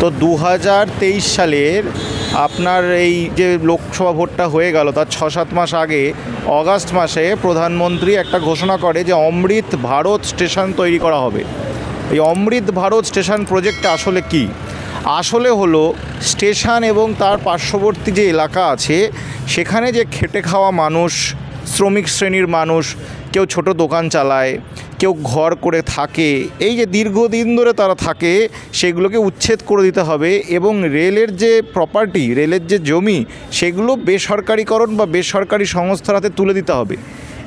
তো দু হাজার তেইশ সালের আপনার এই যে লোকসভা ভোটটা হয়ে গেল, তার ছ সাত মাস আগে অগাস্ট মাসে প্রধানমন্ত্রী একটা ঘোষণা করে যে অমৃত ভারত স্টেশন তৈরি করা হবে। এই অমৃত ভারত স্টেশন প্রজেক্টটা আসলে কি? আসলে হলো স্টেশন এবং তার পার্শ্ববর্তী যে এলাকা আছে, সেখানে যে খেটে খাওয়া মানুষ, শ্রমিক শ্রেণির মানুষ, কেউ ছোট দোকান চালায় কেউ ঘর করে থাকে, এই যে দীর্ঘদিন ধরে তারা থাকে, সেগুলোকে উচ্ছেদ করে দিতে হবে এবং রেলের যে প্রপার্টি রেলের যে জমি, সেগুলো বেসরকারিকরণ বা বেসরকারি সংস্থার হাতে তুলে দিতে হবে।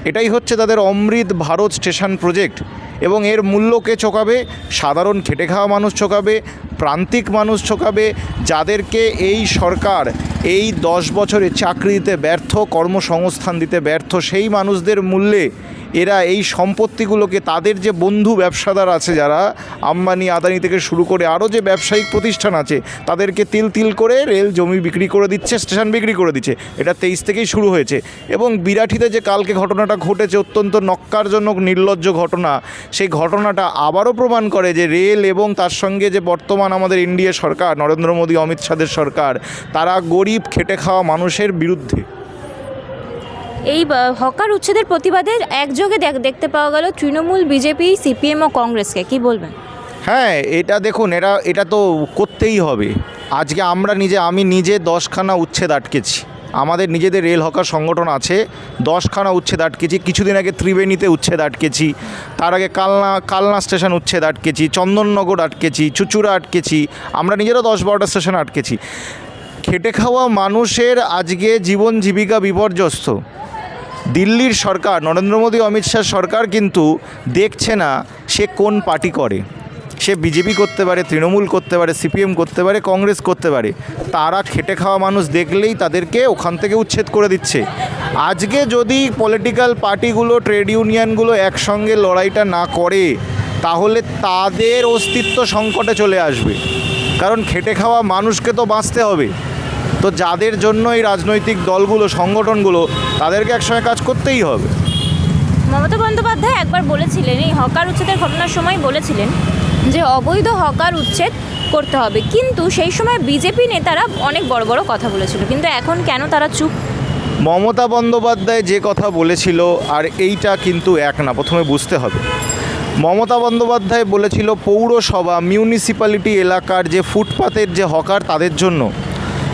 এটাই হচ্ছে তাদের অমৃত ভারত স্টেশন প্রজেক্ট এবং এর মূল্যকে চোকাবে সাধারণ খেটে খাওয়া মানুষ চোকাবে প্রান্তিক মানুষ চোকাবে যাদেরকে এই সরকার এই দশ বছরে চাকরি দিতে ব্যর্থ, কর্মসংস্থান দিতে ব্যর্থ, সেই মানুষদের মূল্যে এরা এই সম্পত্তিগুলোকে তাদের যে বন্ধু ব্যবসাদার আছে যারা, আম্বানি, আদানি থেকে শুরু করে আরও যে ব্যবসায়িক প্রতিষ্ঠান আছে, তাদেরকে তিল তিল করে রেল জমি বিক্রি করে দিচ্ছে, স্টেশন বিক্রি করে দিচ্ছে। এটা তেইশ থেকেই শুরু হয়েছে। এবং বিরাটিতে যে কালকে ঘটনাটা ঘটেছে, অত্যন্ত নক্কারজনক নির্লজ্জ ঘটনা সেই ঘটনাটা আবারও প্রমাণ করে যে রেল এবং তার সঙ্গে যে বর্তমান আমাদের ইন্ডিয়া সরকার নরেন্দ্র মোদী অমিত শাহের সরকার তারা গরিব খেটে খাওয়া মানুষের বিরুদ্ধে। এই হকার উচ্ছেদের প্রতিবাদে একযোগে দেখ- দেখতে পাওয়া গেল তৃণমূল বিজেপি সিপিএম ও কংগ্রেসকে। কি বলবেন? হ্যাঁ এটা দেখুন এরা এটা তো করতেই হবে। আজকে আমরা নিজে আমি নিজে দশখানা উচ্ছেদ আটকেছি। আমাদের নিজেদের রেল হকার সংগঠন আছে, দশখানা উচ্ছেদ আটকেছি, কিছুদিন আগে ত্রিবেণীতে উচ্ছেদ আটকেছি, তার আগে কালনা কালনা স্টেশন উচ্ছেদ আটকেছি, চন্দননগর আটকেছি, চুচুড়া আটকেছি, আমরা নিজেরও দশ বারোটা স্টেশন আটকেছি। খেটে খাওয়া মানুষের আজকে জীবন জীবিকা বিপর্যস্ত। দিল্লির সরকার, নরেন্দ্র মোদী, অমিত শাহ সরকার কিন্তু দেখছে না সে কোন পার্টি করে। সে বিজেপি করতে পারে, তৃণমূল করতে পারে, সিপিএম করতে পারে, কংগ্রেস করতে পারে, তারা খেটে খাওয়া মানুষ দেখলেই তাদেরকে ওখান থেকে উচ্ছেদ করে দিচ্ছে। আজকে যদি পলিটিক্যাল পার্টিগুলো ট্রেড ইউনিয়নগুলো একসঙ্গে লড়াইটা না করে, তাহলে তাদের অস্তিত্ব সংকটে চলে আসবে। কারণ খেটে খাওয়া মানুষকে তো বাঁচতে হবে। তো যাদের জন্য এই রাজনৈতিক দলগুলো, সংগঠনগুলো, তাদেরকে একসঙ্গে কাজ করতেই হবে। মমতা বন্দ্যোপাধ্যায় একবার বলেছিলেন, এই হকার উচ্ছেদের ঘটনার সময় বলেছিলেন যে অবৈধ হকার উচ্ছেদ করতে হবে। কিন্তু সেই সময় বিজেপি নেতারা অনেক বড় বড় কথা বলেছিল। কিন্তু এখন কেন তারা চুপ? মমতা বন্দ্যোপাধ্যায় যে কথা বলেছিল, আর এইটা কিন্তু এক না, প্রথমে বুঝতে হবে। মমতা বন্দ্যোপাধ্যায় বলেছিল, পৌরসভা মিউনিসিপ্যালিটি এলাকার যে ফুটপাতের যে হকার, তাদের জন্য।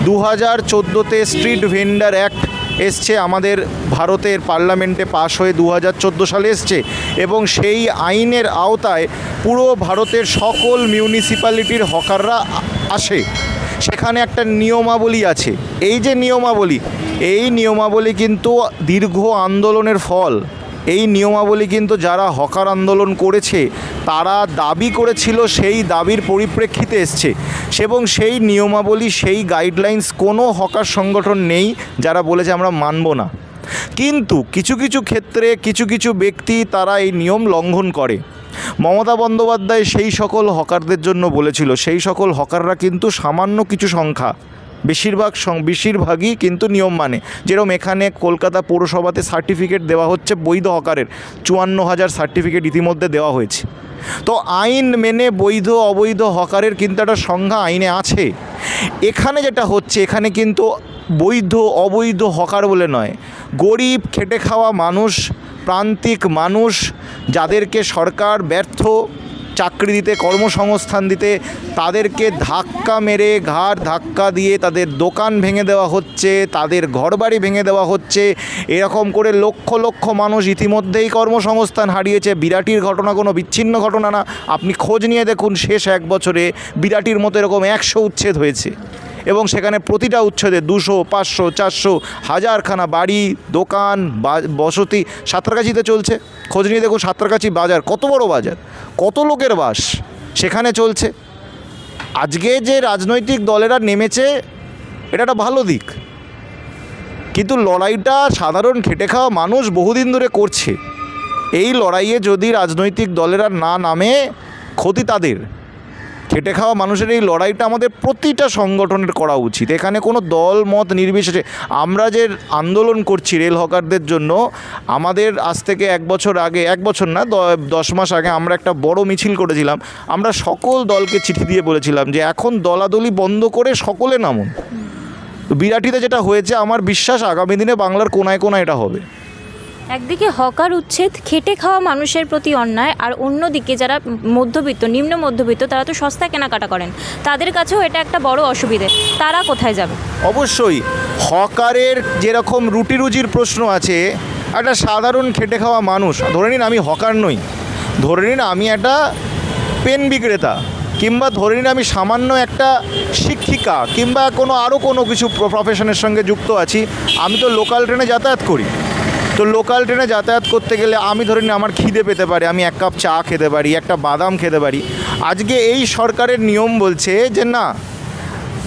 দু হাজার চোদ্দোতে স্ট্রিট ভেন্ডার অ্যাক্ট এসছে, আমাদের ভারতের পার্লামেন্টে পাশ হয়ে দু হাজার চোদ্দ সালে এসছে, এবং সেই আইনের আওতায় পুরো ভারতের সকল মিউনিসিপ্যালিটির হকাররা আসে। সেখানে একটা নিয়মাবলী আছে। এই যে নিয়মাবলী, এই নিয়মাবলী কিন্তু দীর্ঘ আন্দোলনের ফল। এই নিয়মাবলী কিন্তু যারা হকার আন্দোলন করেছে, তারা দাবি করেছিল সেই দাবির পরিপ্রেক্ষিতে এসছে। এবং সেই নিয়মাবলী, সেই গাইডলাইন্স কোনো হকার সংগঠন নেই যারা বলেছে আমরা মানব না। কিন্তু কিছু কিছু ক্ষেত্রে কিছু কিছু ব্যক্তি তারা এই নিয়ম লঙ্ঘন করে। মমতা বন্দ্যোপাধ্যায় সেই সকল হকারদের জন্য বলেছিল, সেই সকল হকাররা কিন্তু সামান্য কিছু সংখ্যা, বেশিরভাগ বেশিরভাগই কিন্তু নিয়ম মানে। যেরকম এখানে কলকাতা পৌরসভাতে সার্টিফিকেট দেওয়া হচ্ছে, বৈধ হকারের, চুয়ান্ন হাজার সার্টিফিকেট ইতিমধ্যে দেওয়া হয়েছে। তো আইন মেনে বৈধ, অবৈধ হকারের কিন্তু একটা সংজ্ঞা আইনে আছে। এখানে যেটা হচ্ছে, এখানে কিন্তু বৈধ, অবৈধ হকার বলে নয়। গরিব, খেটে খাওয়া মানুষ প্রান্তিক মানুষ যাদেরকে সরকার ব্যর্থ চাকরি দিতে, কর্মসংস্থান দিতে, তাদেরকে ধাক্কা মেরে, ঘাড় ধাক্কা দিয়ে তাদের দোকান ভেঙে দেওয়া হচ্ছে, তাদের ঘরবাড়ি ভেঙে দেওয়া হচ্ছে, এরকম করে লক্ষ লক্ষ মানুষ ইতিমধ্যেই কর্মসংস্থান হারিয়েছে। বিরাটির ঘটনা কোনো বিচ্ছিন্ন ঘটনা না। আপনি খোঁজ নিয়ে দেখুন, শেষ এক বছরে বিরাটির মতো এরকম একশো উচ্ছেদ হয়েছে। এবং সেখানে প্রতিটা উচ্ছেদে দুশো, পাঁচশো, চারশো, হাজারখানা বাড়ি, দোকান বসতি সাঁতরাগাছিতে চলছে। খোঁজ নিয়ে দেখুন সাঁতরাগাছি বাজার, কত বড় বাজার, কত লোকের বাস সেখানে চলছে। আজকে যে রাজনৈতিক দলেরা নেমেছে, এটা একটা ভালো দিক। কিন্তু লড়াইটা সাধারণ খেটে খাওয়া মানুষ বহুদিন ধরে করছে। এই লড়াইয়ে যদি রাজনৈতিক দলেরা না নামে, ক্ষতি তাদের। খেটে খাওয়া মানুষের এই লড়াইটা আমাদের প্রতিটা সংগঠনের করা উচিত। এখানে কোনো দল, মত নির্বিশেষে আমরা যে আন্দোলন করছি রেল হকারদের জন্য, আমাদের আজ থেকে এক বছর আগে, এক বছর না দশ মাস আগে আমরা একটা বড় মিছিল করেছিলাম। আমরা সকল দলকে চিঠি দিয়ে বলেছিলাম যে এখন দলাদলি বন্ধ করে সকলে নামুন। বিরাটিতে যেটা হয়েছে, আমার বিশ্বাস আগামী দিনে বাংলার কোনায় কোনায় এটা হবে। একদিকে হকার উচ্ছেদ, খেটে খাওয়া মানুষের প্রতি অন্যায়, আর অন্যদিকে যারা মধ্যবিত্ত, নিম্ন মধ্যবিত্ত, তারা তো সস্তা কেনাকাটা করেন। তাদের কাছেও এটা একটা বড় অসুবিধে। তারা কোথায় যাবে? অবশ্যই, হকারের যেরকম রুটি রুজির প্রশ্ন আছে, একটা সাধারণ খেটে খাওয়া মানুষ, ধরে নিন আমি হকার নই, ধরে নিন আমি একটা পেন বিক্রেতা, কিংবা ধরে নিন আমি সামান্য একটা শিক্ষিকা, কিংবা কোনো আরও কোনো কিছু প্রফেশনের সঙ্গে যুক্ত আছি, আমি তো লোকাল ট্রেনে যাতায়াত করি। তো লোকাল ট্রেনে যাতায়াত করতে গেলে আমি ধরে নিই আমার খিদে পেতে পারি, আমি এক কাপ চা খেতে পারি, একটা বাদাম খেতে পারি। আজকে এই সরকারের নিয়ম বলছে যে না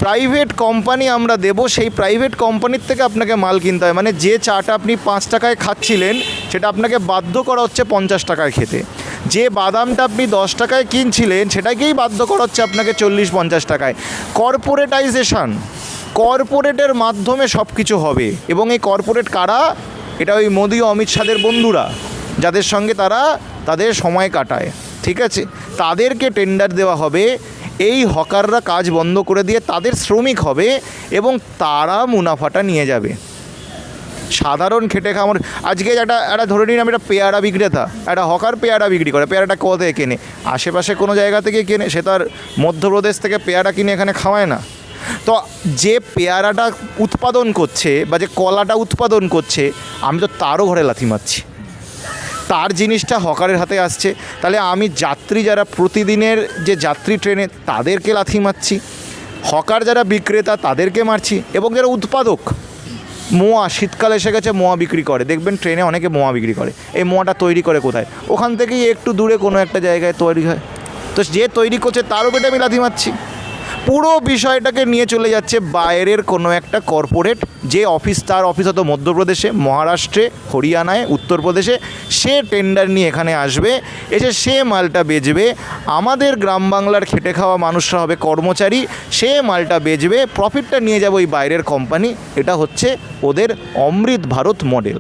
প্রাইভেট কোম্পানি আমরা দেব, সেই প্রাইভেট কোম্পানির থেকে আপনাকে মাল কিনতে হয়। মানে যে চাটা আপনি পাঁচ টাকায় খাচ্ছিলেন, সেটা আপনাকে বাধ্য করা হচ্ছে পঞ্চাশ টাকায় খেতে। যে বাদামটা আপনি দশ টাকায় কিনছিলেন, সেটাকেই বাধ্য করা হচ্ছে আপনাকে চল্লিশ, পঞ্চাশ টাকায়। কর্পোরেটাইজেশন কর্পোরেটের মাধ্যমে সব কিছু হবে। এবং এই কর্পোরেট কারা? এটা ওই মোদি ও অমিত শাহের বন্ধুরা, যাদের সঙ্গে তারা তাদের সময় কাটায়, ঠিক আছে? তাদেরকে টেন্ডার দেওয়া হবে, এই হকাররা কাজ বন্ধ করে দিয়ে তাদের শ্রমিক হবে এবং তারা মুনাফাটা নিয়ে যাবে। সাধারণ খেটে খাওয়ার আজকে একটা একটা ধরে নিন আমি একটা পেয়ারা বিক্রেতা, একটা হকার পেয়ারা বিক্রি করে, পেয়ারাটা কোথায় কেনে? আশেপাশে কোনো জায়গা থেকে কেনে সে তার মধ্যপ্রদেশ থেকে পেয়ারা কিনে এখানে খাওয়ায় না। তো যে পেয়ারাটা উৎপাদন করছে বা যে কলাটা উৎপাদন করছে, আমি তো তারও ঘরে লাথি মারছি। তার জিনিসটা হকারের হাতে আসছে। তাহলে আমি যাত্রী যারা প্রতিদিনের যে যাত্রী ট্রেনে, তাদেরকে লাথি মারছি। হকার যারা বিক্রেতা, তাদেরকে মারছি। এবং যারা উৎপাদক, মোয়া, শীতকাল এসে গেছে, মোয়া বিক্রি করে। দেখবেন ট্রেনে অনেকে মোয়া বিক্রি করে। এই মোয়াটা তৈরি করে কোথায়? ওখান থেকেই একটু দূরে কোনো একটা জায়গায় তৈরি হয়। তো যে তৈরি করছে তারও পেটে আমি লাথি মারছি। পুরো বিষয়টাকে নিয়ে চলে যাচ্ছে বাইরের কোনো একটা কর্পোরেট যে অফিস তার অফিস হতো মধ্যপ্রদেশে, মহারাষ্ট্রে, হরিয়ানায়, উত্তরপ্রদেশে, সে টেন্ডার নিয়ে এখানে আসবে, এসে সে মালটা বেচবে, আমাদের গ্রাম বাংলার খেটে খাওয়া মানুষরা হবে কর্মচারী, সে মালটা বেচবে প্রফিটটা নিয়ে যাবে ওই বাইরের কোম্পানি এটা হচ্ছে ওদের অমৃত ভারত মডেল